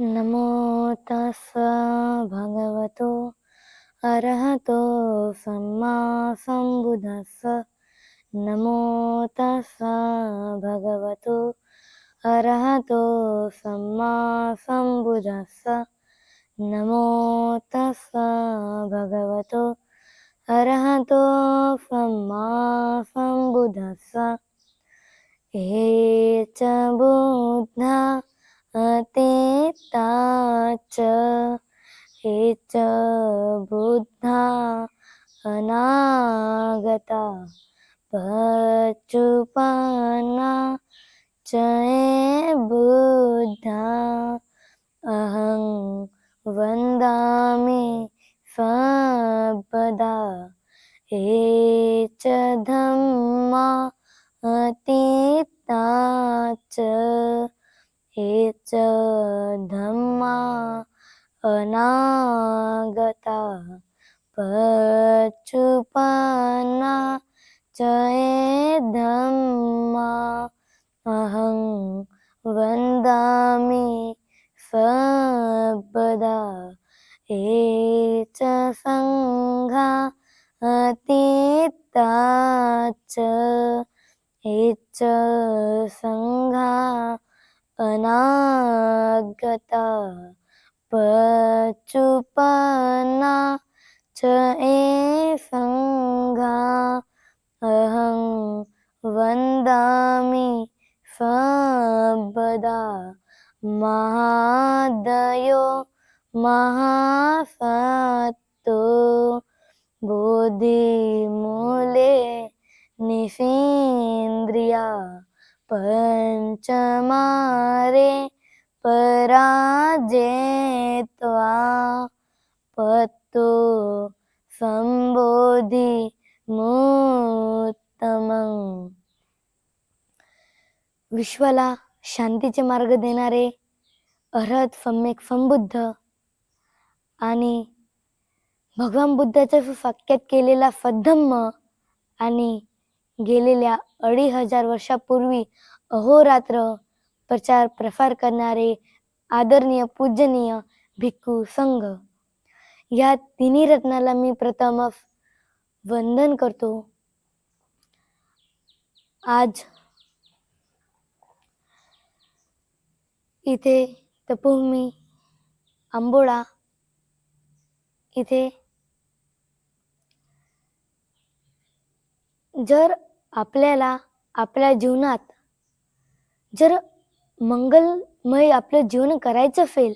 नमो तस् भगवतो अरहतो सम्मा सम्बुद्धस्स नमो तस् भगवतो अरहतो सम्मा सम्बुद्धस्स नमो तस् भगवतो अरहतो सम्मा सम्बुद्धस्स हे च बुद्धा ते च हे च बुद्धा अनागता पचुपाना च बुद्धा अहं वन्दामि सर्वदा हे च धम्मा अतीता च हे च धम्मा अनागता पच्युपन्ना च ये धम्मा अहं वन्दामि सर्वदा हे च सङ्घा अतीता च हे च सङ्घा अनागता पच्युपन्ना च ये सङ्घा अहं वन्दामि सर्वदा महादयो महासत्तो बुद्धिमूले निषीन्द्रिया पञ्चमारे पराजेत्वा पत्तो संबोधी मोत्तमं विश्वाला शांतीचे मार्ग देणारे अरहत सम्यक संबुद्ध आणि भगवान बुद्धाच्या सुसाख्यात केलेला सद्धम्म आणि गेलेल्या अडी हजार वर्षापूर्वी अहोरात्र प्रचार प्रसार करणारे आदरणीय पूजनीय भिक्खू संघ. या तिन्ही रत्नाला मी प्रथम वंदन करतो. आज इथे तपोभूमी आंबोळा इथे जर आपल्याला आपल्या जीवनात. जर मंगलमय आपलं जीवन करायचं असेल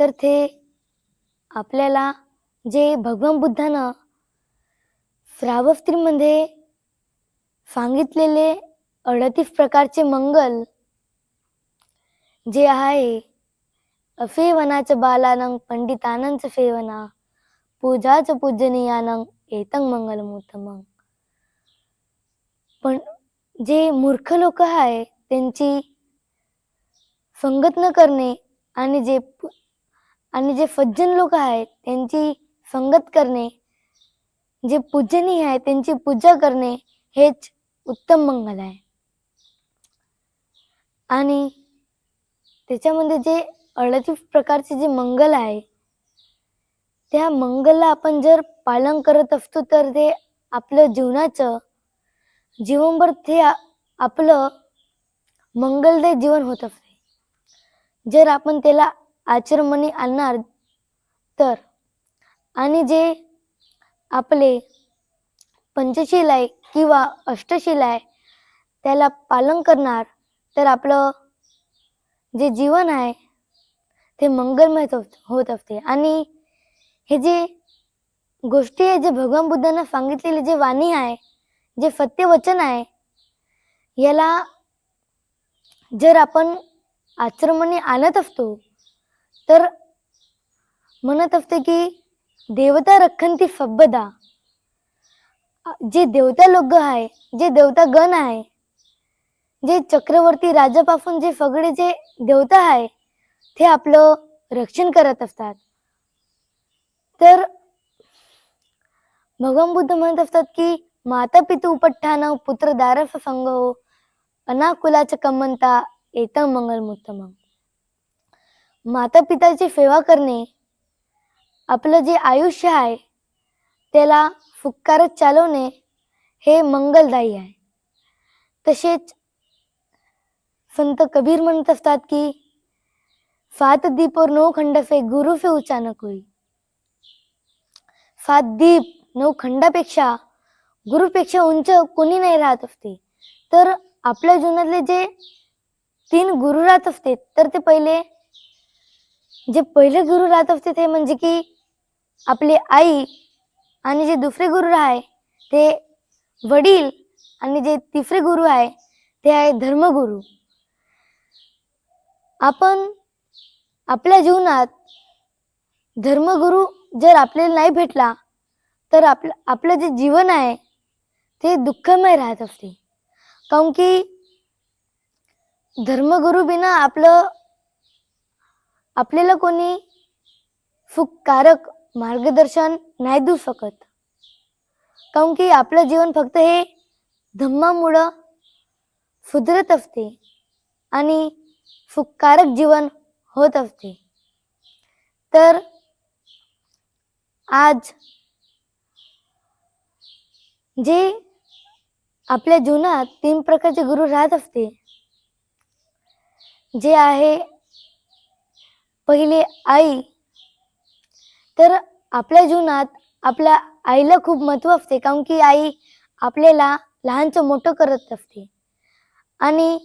तर ते आपल्याला जे भगवान बुद्धानं श्रावस्त्रीमध्ये सांगितलेले अडतीस प्रकारचे मंगल जे आहे अफेवनाचं बालानं पंडितानंच फेवना पूजाच पूजनीयानं एतं मग पण जे मूर्ख लोक आहे त्यांची संगत न करणे आणि जे आणि जे सज्जन लोक आहेत त्यांची संगत करणे जे पूजनीय आहे त्यांची पूजा करणे हेच उत्तम मंगल आहे आणि त्याच्यामध्ये जे अडतीस प्रकारचे जे मंगल आहे त्या मंगलला आपण जर पालन करत असतो तर ते आपलं जीवनाचं जीवनभर ते आपलं मंगलदायी जीवन होत असते. जर आपण त्याला आचरमणी आणणार तर आणि जे आपले पंचशील आहे किंवा अष्टशील आहे त्याला पालन करणार तर आपलं जे जीवन आहे ते मंगलमय होत असते. आणि हे जे गोष्टी आहे जे भगवान बुद्धांना सांगितलेली जे वाणी आहे जे सत्य वचन आहे याला जर आपण आचरणाने आणत असतो तर म्हणत असते की देवता रखंती फब्बदा जे देवता लोक आहे जे देवता गण आहे जे चक्रवर्ती राजापासून जे सगळे जे देवता आहे ते आपलं रक्षण करत असतात. तर भगवान बुद्ध म्हणत असतात की माता पितू उपठ्ठान पुत्र दारस संग हो अनाकुलाच कमंता येतं मंगलमुत्तमं। माता पिताची सेवा करणे आपलं जे आयुष्य आहे त्याला फुक्कारत चालवणे हे मंगलदायी आहे. तसेच संत कबीर म्हणत असतात की सात दीपवर नऊ खंड फे गुरु फे ऊंचा न दीप नऊ खंडापेक्षा गुरुपेक्षा उंच कोणी नाही राहत असते. तर आपल्या जीवनातले जे तीन गुरु राहत असते तर ते पहिले जे पहिले गुरु राहत असते ते म्हणजे की आपली आई आणि जे दुसरे गुरु आहे ते वडील आणि जे तिसरे गुरु आहे ते आहे धर्मगुरु. आपण आपल्या जीवनात धर्मगुरु जर आपल्याला नाही भेटला तर आपलं आपलं जे जीवन आहे ते दुःखमय राहत असते. काऊन की धर्मगुरु बिना आपलं आपल्याला कोणी सुखकारक मार्गदर्शन नाही देऊ शकत. काऊन की आपलं जीवन फक्त हे धम्मामुळं सुधरत असते आणि सुखकारक जीवन होत असते. तर आज जे आपल्या जीवनात तीन प्रकारचे गुरु राहत असते. जे आहे पहिले आई तर आपल्या जीवनात आपल्या आईला खूप महत्त्व असते कारण की आई आपल्याला लहानचं मोठं करत असते. आणि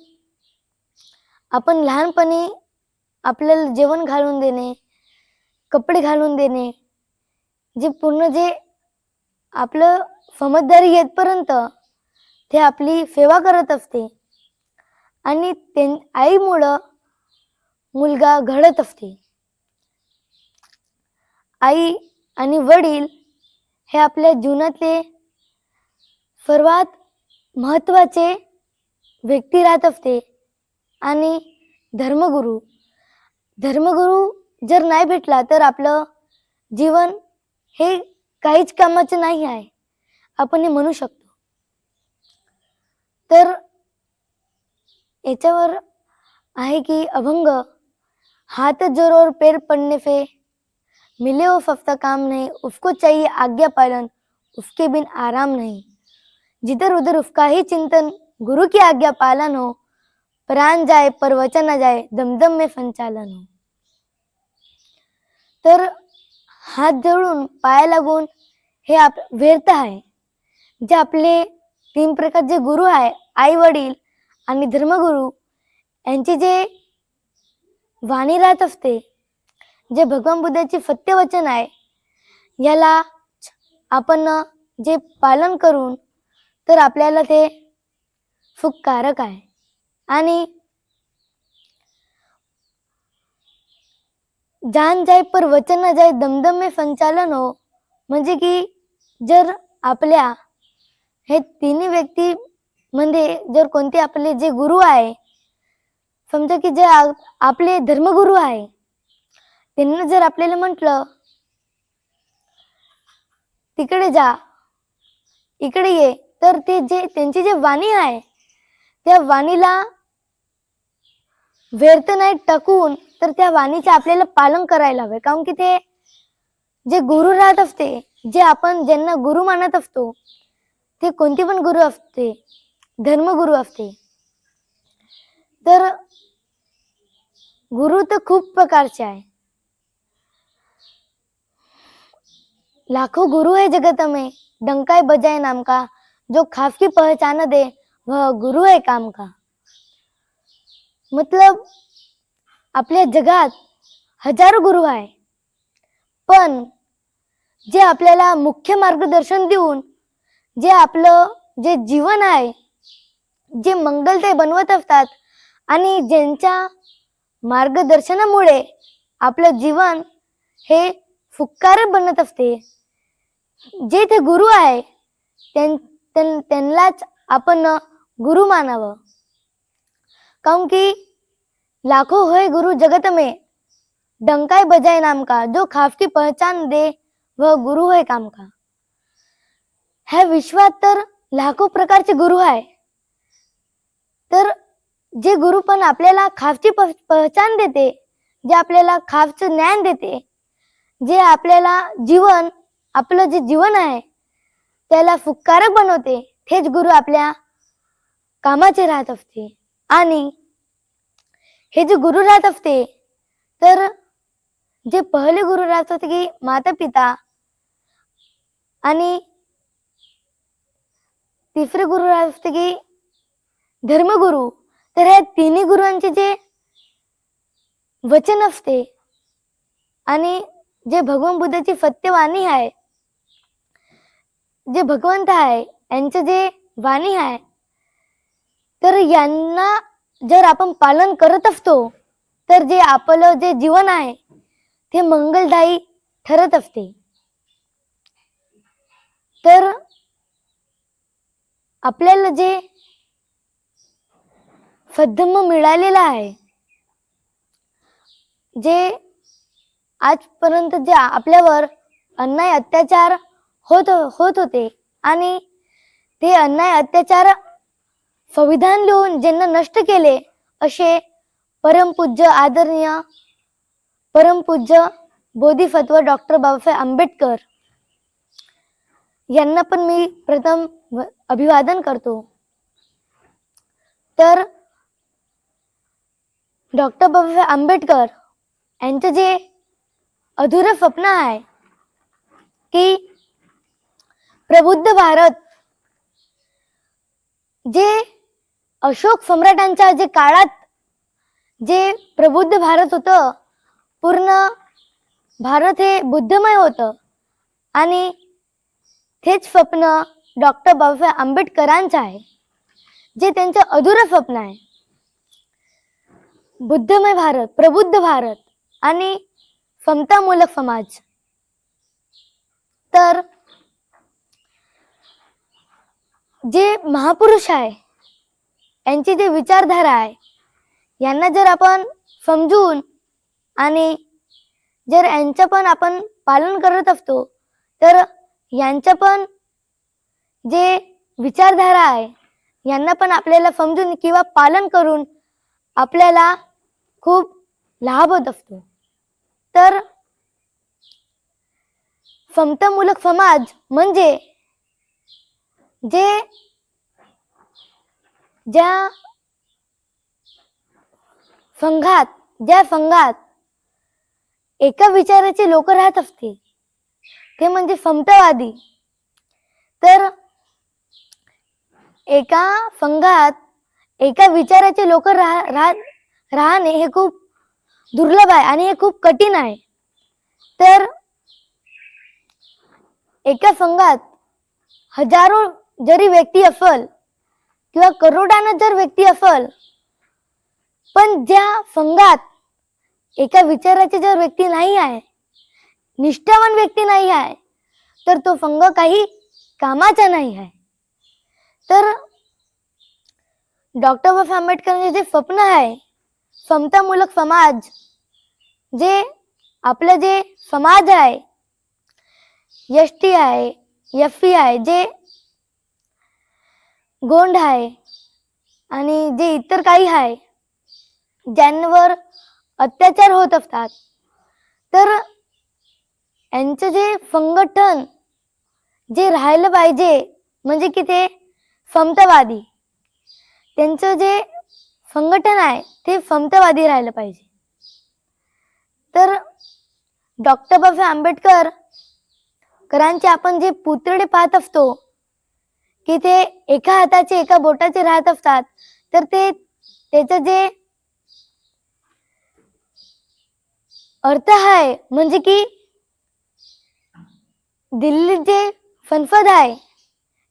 आपण लहानपणी आपल्याला जेवण घालून देणे कपडे घालून देणे जे पूर्ण जे आपलं समजदारी येतपर्यंत ते आपली सेवा करत असते. आणि ते आईमुळं मुलगा घडत असते. आई आणि वडील हे आपल्या जीवनातले सर्वात महत्त्वाचे व्यक्ती राहत असते आणि धर्मगुरू. धर्मगुरू जर नाही भेटला तर आपलं जीवन हे काहीच कामाचं नाही आहे. आपण हे म्हणू शकतो. तर याच्यावर आहे की अभंग हाथ जोर और पैर पड़ने से मिले हो फक्त काम नहीं उसको चाहिए आज्ञा पालन उसके बिन आराम नहीं। जिधर उधर उसका ही चिंतन गुरु की आज्ञा पालन हो प्राण जाए पर वचन न जाए दमदम में संचालन हो। तर हात जोडून पाया लागून हे आप व्यर्थ आहे जे आपले तीन प्रकारचे गुरु आहे आई वडील आणि धर्मगुरु यांची जे वाणी राहत असते जे भगवान बुद्धाचे सत्यवचन आहे याला आपण जे पालन करून तर आपल्याला ते सुखकारक आहे. आणि जान जाय पर वचन न जाय दमदम में संचालन हो म्हणजे की जर आपल्या हे तिन्ही व्यक्ती म्हणजे जर कोणते आपले जे गुरु आहे समजा की जे आपले धर्मगुरु आहे त्यांना जर आपल्याला म्हटलं तिकडे जा इकडे ये तर ते जे त्यांची जे वाणी आहे त्या वाणीला व्यर्थ नाही टाकून तर त्या वाणीचे आपल्याला पालन करायला हवे. कारण की ते जे गुरु राहत असते जे आपण ज्यांना गुरु मानत असतो ते कोणते पण गुरु असते धर्मगुरु असते. तर गुरु तर खूप प्रकारचे आहे. लाखो गुरु है जगत में डंकाई बजाय नाम का जो खास की पहचान दे वह गुरु है काम का. मतलब आपल्या जगात हजारो गुरु आहे. पण जे आपल्याला मुख्य मार्गदर्शन देऊन जे आपलं जे जीवन आहे जे मंगलते बनवत असतात आणि ज्यांच्या मार्गदर्शनामुळे आपलं जीवन हे फुक्कार बनत असते. जे ते गुरु आहे त्यां- त्यांनाच आपण गुरु मानावं. काऊन की लाखो होय गुरु जगत में डंकाय बजाय नाम का जो खाफ की पहचान दे वह गुरु है काम का ह्या विश्वात तर लाखो प्रकारचे गुरु आहे. तर जे गुरु पण आपल्याला खासची प- पहचान देते जे आपल्याला खावचं ज्ञान देते जे आपल्याला जीवन आपलं जे जीवन आहे त्याला फुक्कारक बनवते तेच गुरु आपल्या कामाचे राहत असते. आणि हे जे गुरु राहत असते तर जे पहिले गुरु राहत होते की माता पिता आणि तिसरे गुरु असते की धर्मगुरु? तर ह्या तिन्ही गुरुंचे जे वचन असते आणि जे भगवान बुद्धाची सत्यवाणी आहे जे भगवंत आहे यांचं जे वाणी आहे तर यांना जर आपण पालन करत असतो तर जे आपलं जे जीवन आहे ते मंगलदायी ठरत असते. तर आपल्याला जे सद्धम्म मिळालेलं आहे जे आजपर्यंत जे आपल्यावर अन्याय अत्याचार होत होत होते आणि ते अन्याय अत्याचार संविधान लिहून ज्यांना नष्ट केले असे परमपूज्य आदरणीय परमपूज्य बोधिसत्व डॉक्टर बाबासाहेब आंबेडकर यांना पण मी प्रथम अभिवादन करतो. तर डॉक्टर बाबासाहेब आंबेडकर यांचं जे अधुरं स्वप्न आहे की प्रबुद्ध भारत जे अशोक सम्राटांच्या जे काळात जे प्रबुद्ध भारत होतं पूर्ण भारत हे बुद्धमय होतं आणि हेच स्वप्न डॉक्टर बाबासाहेब आंबेडकरांचं आहे जे त्यांचं अधुरं स्वप्न आहे. बुद्धमय भारत प्रबुद्ध भारत आणि समतामूलक समाज. तर जे महापुरुष आहे यांची जी विचारधारा आहे यांना जर आपण समजून आणि जर यांचं पण आपण पालन करत असतो तर यांचं पण जे विचारधारा आहे यांना पण आपल्याला समजून किंवा पालन करून आपल्याला खूप लाभ होत असतो. तर समतामूलक समाज म्हणजे जे ज्या संघात ज्या संघात एका विचाराचे लोक राहत असते ते म्हणजे समतावादी तर एका संघात एका विचाराचे लोक राह राह- राहणे हे खूप दुर्लभ आहे आणि हे खूप कठीण आहे. तर एका संघात हजारो जरी व्यक्ती असल किंवा करोडानं जर व्यक्ती असल पण ज्या संघात एका विचाराचे जर व्यक्ती नाही आहे निष्ठावान व्यक्ती नाही आहे तर तो फंग काही कामाचा नाही आहे. तर डॉक्टर बाबासाहेब आंबेडकरांचे जे स्वप्न आहे समतामूलक समाज जे आपलं जे समाज आहे एस टी आहे एफ ई आहे जे गोंड आहे आणि जे इतर काही आहे ज्यांवर अत्याचार होत असतात तर यांचं जे संघटन जे राहिलं पाहिजे म्हणजे की ते समतावादी. त्यांचं जे संघटन आहे ते समतावादी राहिलं पाहिजे. तर डॉक्टर बाबासाहेब आंबेडकर करांचे आपण जे पुतळे पाहत असतो की ते एका हाताचे एका बोटाचे राहत असतात तर ते त्याचं जे अर्थ आहे म्हणजे की दिल्लीत जे फनफद आहे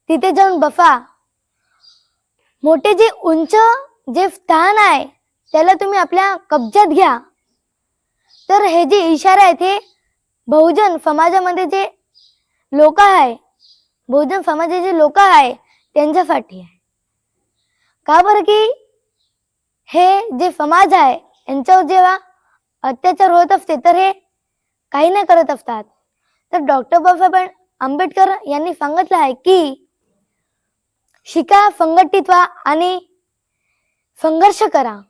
तिथे जाऊन बफा. मोठे जे उंच जे स्थान आहे त्याला तुम्ही आपल्या कब्जात घ्या. तर हे जे इशारा आहे ते बहुजन समाजामध्ये जे लोक आहे बहुजन समाजाचे जे लोक आहे त्यांच्यासाठी आहे. का बरं की हे जे समाज आहे यांच्यावर जेव्हा अत्याचार होत असते तर हे काही नाही करत असतात. तर डॉक्टर बाबासाहेब आंबेडकर यांनी सांगितलं आहे की शिका संघटित व्हा आणि संघर्ष करा.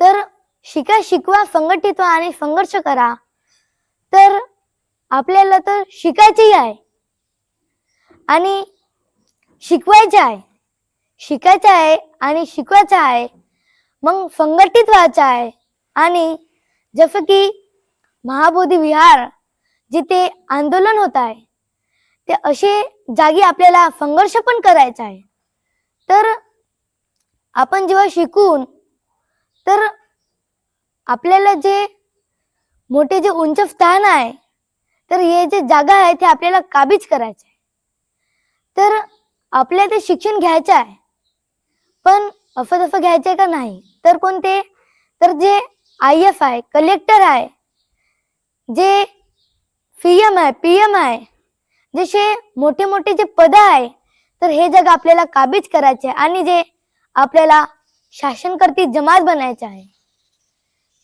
तर शिका शिकवा संघटित व्हा आणि संघर्ष करा. तर आपल्याला तर शिकायची आहे. आणि शिकवायचं आहे. शिकायचं आहे आणि शिकवायचं आहे. मग संघटित व्हायचं आहे. आणि जसं की महाबोधी विहार जिथे आंदोलन होत आहे ते असे जागी आपल्याला संघर्ष पण करायचा आहे. तर आपण जेव्हा शिकून तर आपल्याला जे मोठे जे उंच स्थान आहे तर हे जे जागा आहे ते आपल्याला काबीज करायचे आहे. तर आपल्याला ते शिक्षण घ्यायचं आहे पण असं तसं घ्यायचं आहे का नाही? तर कोणते? तर जे आय एफ आहे कलेक्टर आहे जे पीएम आहे पीएम आहे जसे मोठे मोठे जे पद आहे तर हे जग आपल्याला काबीज करायचे आहे आणि जे आपल्याला शासनकर्ती जमात बनायचे आहे.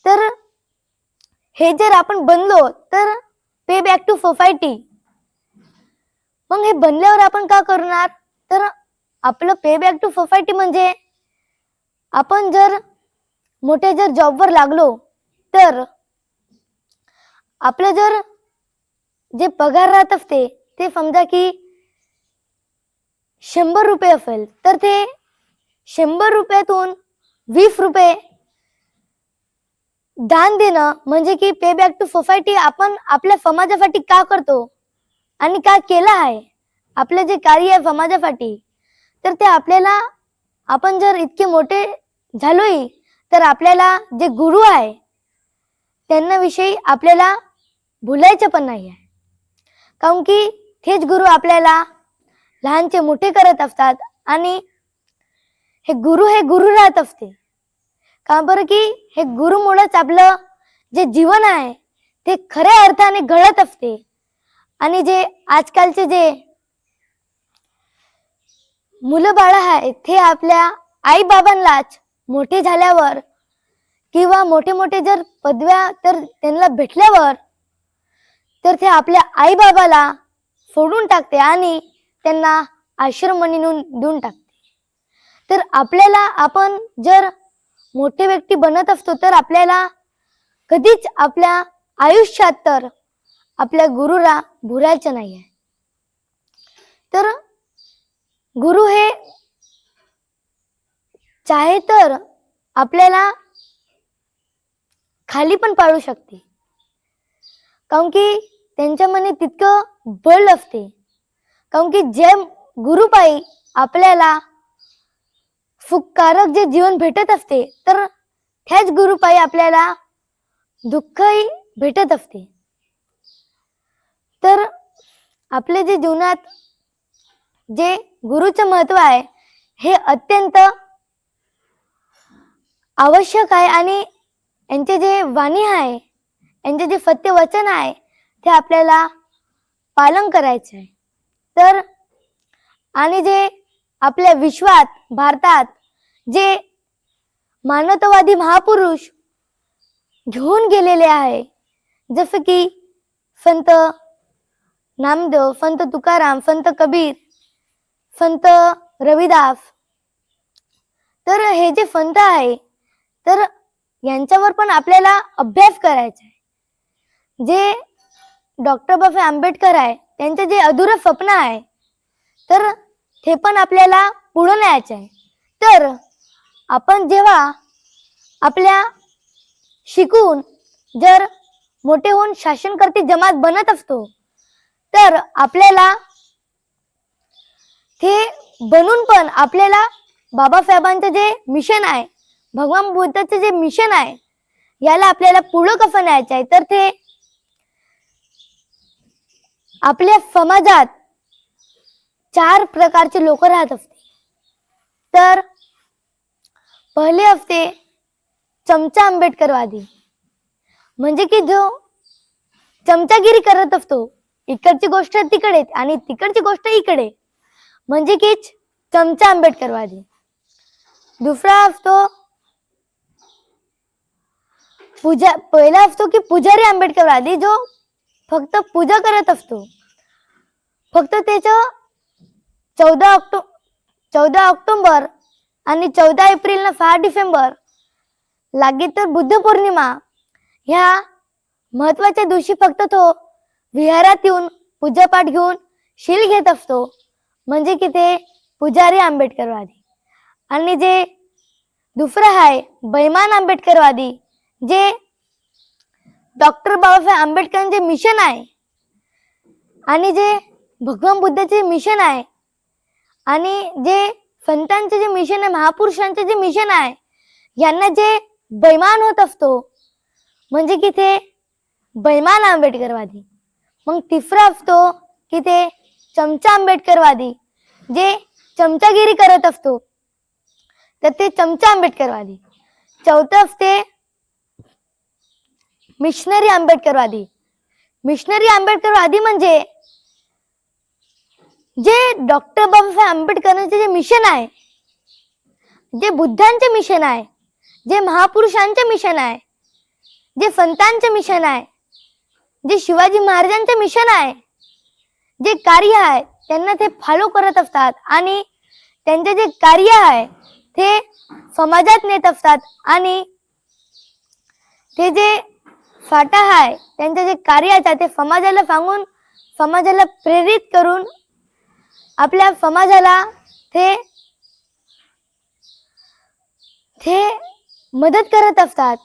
तर हे जर आपण बनलो तर पे बॅक टू सोसायटी मग हे बनल्यावर आपण का करणार? तर आपलं पे बॅक टू सोसायटी म्हणजे आपण जर मोठे जर जॉबवर लागलो तर आपलं जर जे पगार राहत असते ते समजा की शंभर रुपये असेल तर ते शंभर रुपयातून वीस रुपये दान देणं म्हणजे की पे बॅक टू सोसायटी आपण आपल्या समाजासाठी का करतो आणि का केलं आहे? आपलं जे कार्य आहे समाजासाठी तर ते आपल्याला आपण जर इतके मोठे झालोय तर आपल्याला जे गुरु आहे त्यांना विषयी आपल्याला भुलायचं पण नाही आहे. काऊन की तेच गुरु आपल्याला लहानचे मोठे करत असतात आणि हे गुरु हे गुरु राहत असते. का बरं की हे गुरुमुळेच आपलं जे जीवन आहे ते खऱ्या अर्थाने घडत असते. आणि जे आजकालचे जे मुलं बाळ आहे ते आपल्या आई बाबांनाच मोठे झाल्यावर किंवा मोठे मोठे जर पदव्या तर त्यांना भेटल्यावर तर ते आपल्या आई बाबाला सोडून टाकते आणि त्यांना आश्रमणी नेऊन देऊन टाकते. तर आपल्याला आपण जर मोठे व्यक्ती बनत असतो तर आपल्याला कधीच आपल्या आयुष्यात तर आपल्या गुरुला भुरायचं नाही आहे तर गुरु हे चाहे तर आपल्याला खाली पण पाळू शकते. काऊन की त्यांच्या मनी तितकं बळ असते. काऊन की जे गुरुपायी आपल्याला सुखकारक जे जीवन भेटत असते तर त्याच गुरुपायी आपल्याला दुःखही भेटत असते. तर आपले जे जीवनात जे गुरुचं महत्त्व आहे हे अत्यंत आवश्यक आहे आणि यांचे जे वाणी आहे यांचे जे सत्य वचन आहे ते आपल्याला पालन करायचे आहे. तर आणि जे आपल्या विश्वात भारतात जे मानवतावादी महापुरुष घेऊन गेलेले आहे जसं की संत नामदेव संत तुकाराम संत कबीर संत रविदास. तर हे जे संत आहे तर यांच्यावर पण आपल्याला अभ्यास करायचा आहे. जे डॉक्टर बाबा आंबेडकर आहे त्यांचे जे अधुरं स्वप्न आहे तर ते पण आपल्याला पुढं न्यायचं आहे. तर आपण जेव्हा आपल्या शिकून जर मोठे होऊन शासनकर्ती जमात बनत असतो तर आपल्याला ते बनून पण आपल्याला बाबासाहेबांचं जे मिशन आहे भगवान बुद्धाचं जे मिशन आहे याला आपल्याला पुढं कसं न्यायचं आहे? तर ते आपल्या समाजात चार प्रकारचे लोक राहत असते. तर पहिले असते चमचा आंबेडकरवादी. म्हणजे की जो चमचागिरी करत असतो. इकडची गोष्ट तिकडे आणि तिकडची गोष्ट इकडे. म्हणजे की चमचा आंबेडकरवादी. दुसरा असतो पूजा पहिला असतो की पुजारी आंबेडकरवादी जो फक्त पूजा करत असतो. फक्त त्याचं चौदा ऑक्टो चौदा ऑक्टोंबर आणि चौदा एप्रिल ना सहा डिसेंबर लागे तर बुद्ध पौर्णिमा ह्या महत्त्वाच्या दिवशी फक्त तो विहारात येऊन पूजापाठ घेऊन शील घेत असतो. म्हणजे की ते पुजारी आंबेडकरवादी आणि जे दुसरं आहे बैमान आंबेडकरवादी जे डॉक्टर बाबासाहेब आंबेडकरांचे मिशन आहे. आणि जे भगवान बुद्धाचे मिशन आहे. आणि जे संतांचे जे मिशन आहे महापुरुषांचे जे मिशन आहे यांना जे बैमान होत असतो म्हणजे की ते बैमान आंबेडकरवादी. मग तिसरा असतो की ते चमचा आंबेडकरवादी जे चमचागिरी करत असतो तर ते चमचा आंबेडकरवादी. चौथं असते मिशनरी आंबेडकरवादी. मिशनरी आंबेडकरवादी म्हणजे जे डॉक्टर बाबासाहेब आंबेडकरांचे जे मिशन आहे जे बुद्धांचे मिशन आहे जे महापुरुषांचे मिशन आहे जे संतांचे मिशन आहे जे शिवाजी महाराजांचे मिशन आहे जे कार्य आहे त्यांना ते फॉलो करत असतात आणि त्यांचे जे कार्य आहे ते समाजात नेत असतात आणि ते जे फाटा आहे त्यांचं जे कार्य आहे ते समाजाला सांगून समाजाला प्रेरित करून आपल्या समाजाला ते ते मदत करत असतात.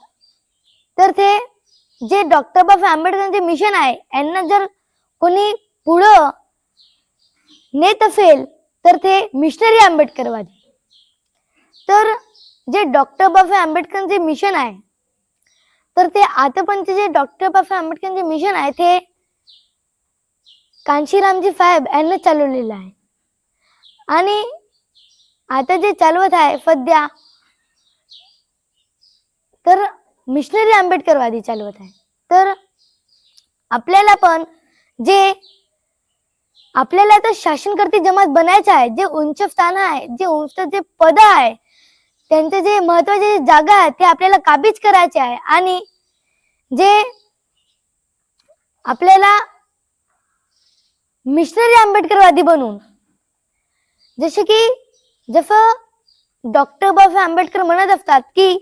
तर ते जे डॉक्टर बाबासाहेब आंबेडकरांचे मिशन आहे यांना जर कोणी पुढं नेत असेल तर ते मिशनरी आंबेडकरवादी. तर जे डॉक्टर बाबासाहेब आंबेडकरांचे मिशन आहे तर ते आतापर्यंत जे डॉक्टर बाबासाहेब आंबेडकरांचे मिशन आहे ते कांशीरामजी साहेब यांनी चालवलेलं आहे. आणि आता जे चालवत आहे सध्या तर मिशनरी आंबेडकरवादी चालवत आहे. तर आपल्याला पण जे आपल्याला आता शासनकर्ती जमात बनायचं आहे जे उंच स्थान आहे जे उंच जे पद आहे त्यांचे जे महत्त्वाचे जागा आहेत ते आपल्याला काबीज करायचे आहे. आणि जे आपल्याला मिशनरी आंबेडकरवादी बनून जसे की जसं डॉक्टर बाबासाहेब आंबेडकर म्हणत असतात की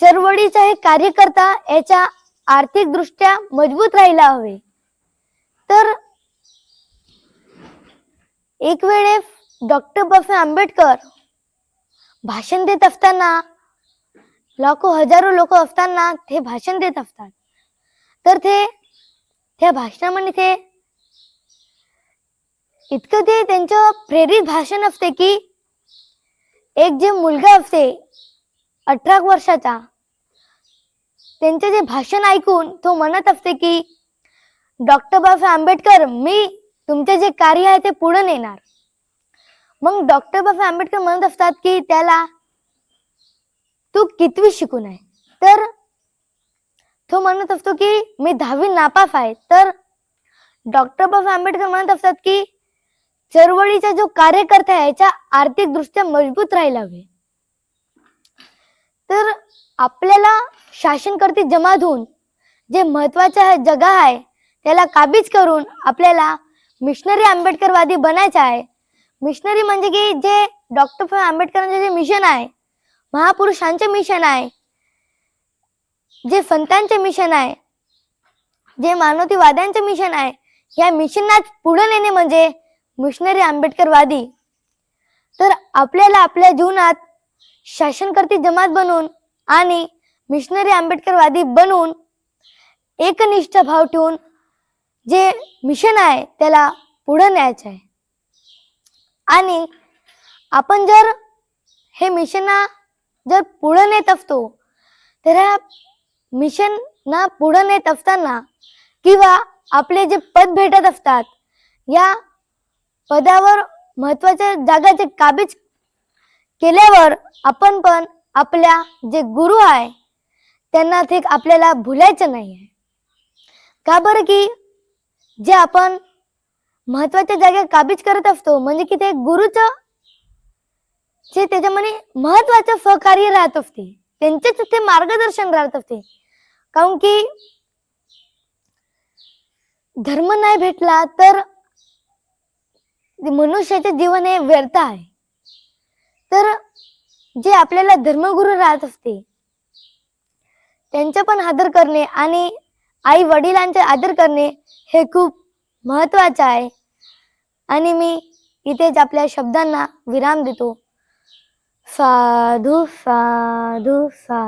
चळवळीचा हे कार्यकर्ता याच्या आर्थिक दृष्ट्या मजबूत राहायला हवे. तर एक वेळेस डॉक्टर बाबासाहेब आंबेडकर भाषण देत असताना लाखो हजारो लोक असताना ते भाषण देत असतात. तर ते त्या भाषणामध्ये ते इतकं ते त्यांचं प्रेरित भाषण असते की एक जे मुलगा असते अठरा वर्षाचा त्यांचे जे भाषण ऐकून तो म्हणत असते की डॉक्टर बाबासाहेब आंबेडकर मी तुमचे जे कार्य आहे ते पुढे नेणार. मग डॉक्टर बाबा आंबेडकर म्हणत असतात की त्याला तू कितवी शिकून आहे? तर तो म्हणत असतो की मी दहावी नापास आहे. तर डॉक्टर बाबा आंबेडकर म्हणत असतात की चळवळीचा जो कार्यकर्ता आहे याच्या आर्थिक दृष्ट्या मजबूत राहायला हवे. तर आपल्याला शासनकर्ती जमा होऊन जे महत्त्वाच्या जगा आहे त्याला काबीज करून आपल्याला मिशनरी आंबेडकरवादी बनायचं आहे. मिशनरी म्हणजे की जे डॉक्टर आंबेडकरांचे जे मिशन आहे महापुरुषांचे मिशन आहे जे संतांचे मिशन आहे जे मानवतीवाद्यांचे मिशन आहे या मिशनला पुढे नेणे म्हणजे मिशनरी आंबेडकरवादी. तर आपल्याला आपल्या जीवनात शासनकर्ती जमात बनून आणि मिशनरी आंबेडकरवादी बनून एकनिष्ठ भाव ठेवून जे मिशन आहे त्याला पुढे न्यायचं आहे. आणि आपण जर हे मिशनना जर पुढं नेत असतो तर ह्या मिशन ना नेत असताना किंवा आपले जे पद भेटत असतात या पदावर महत्त्वाच्या जागाचे काबीज केल्यावर आपण पण आपल्या जे गुरु आहे त्यांना ते आपल्याला भुलायचं नाही आहे का बरं की जे आपण महत्त्वाच्या जागा काबीज करत असतो. म्हणजे की ते गुरुचं जे त्याच्यामध्ये महत्वाचं सहकार्य राहत असते. त्यांचेच ते मार्गदर्शन राहत असते. काऊन की धर्म नाही भेटला तर मनुष्याचे जीवन हे व्यर्थ आहे. तर जे आपल्याला धर्मगुरु राहत असते त्यांचा पण आदर करणे आणि आई वडिलांचे आदर करणे हे खूप महत्त्वाचा आहे. आणि मी इथेच आपल्या शब्दांना विराम देतो. साधू साधू सा